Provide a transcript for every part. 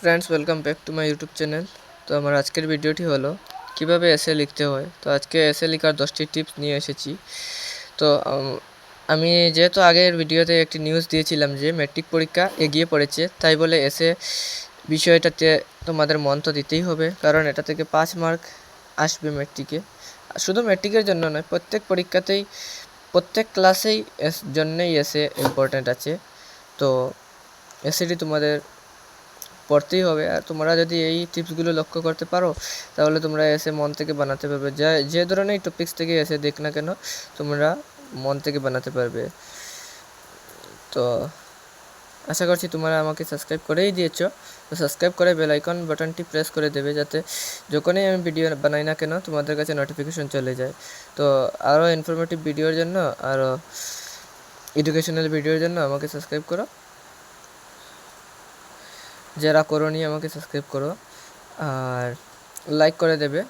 Friends welcome back to my YouTube channel তো আমার আজকের ভিডিওটি হলো, কীভাবে এসে লিখতে হয়? তো আজকে এসে লেখার দশটি টিপস নিয়ে এসেছি। তো আমি যেহেতু আগের ভিডিওতে একটি নিউজ দিয়েছিলাম যে ম্যাট্রিক পরীক্ষা এগিয়ে পড়েছে, তাই বলে এসে বিষয়টাতে তোমাদের মন তো দিতেই হবে, কারণ এটা থেকে পাঁচ মার্ক আসবে ম্যাট্রিকে আর শুধু ম্যাট্রিকের জন্য নয়, প্রত্যেক পরীক্ষাতেই, প্রত্যেক ক্লাসেই জন্যেই এসে ইম্পর্ট্যান্ট আছে। তো এসিটি তোমাদের পড়তেই হবে। আর তোমরা যদি এই টিপসগুলো লক্ষ্য করতে পারো, তাহলে তোমরা এসে মন থেকে বানাতে পারবে। যা, যে ধরনের টপিক্স থেকে এসে দেখ না কেন, তোমরা মন থেকে বানাতে পারবে। তো, আশা করছি তোমরা আমাকে সাবস্ক্রাইব করেই দিয়েছ। তো সাবস্ক্রাইব করে বেল আইকন বাটনটি প্রেস করে দেবে যাতে যখনই আমি ভিডিও বানাই না কেন, তোমাদের কাছে নোটিফিকেশন চলে যায়। তো আরও ইনফরমেটিভ ভিডিওর জন্য আরও এডুকেশনাল ভিডিওর জন্য আমাকে সাবস্ক্রাইব করো। যারা করোনি, আমাকে সাবস্ক্রাইব করো। আর লাইক করে দেবে,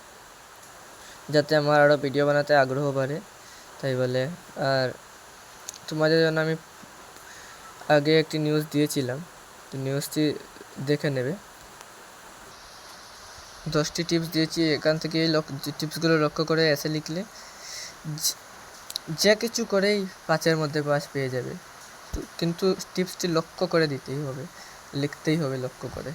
যাতে আমার আরও ভিডিও বানাতে আগ্রহ বাড়ে। তাই বলে, আর তোমাদের জন্য আমি আগে একটি নিউজ দিয়েছিলাম। নিউজটি দেখে নেবে। দশটি টিপস দিয়েছি, এখান থেকে এই টিপসগুলো লক্ষ্য করে এসে লিখলে যে- কিছু করেই পাঁচের মধ্যে পাস পেয়ে যাবে। কিন্তু টিপসটি লক্ষ্য করে দিতেই হবে। লিখতেই হবে লক্ষ্য করে।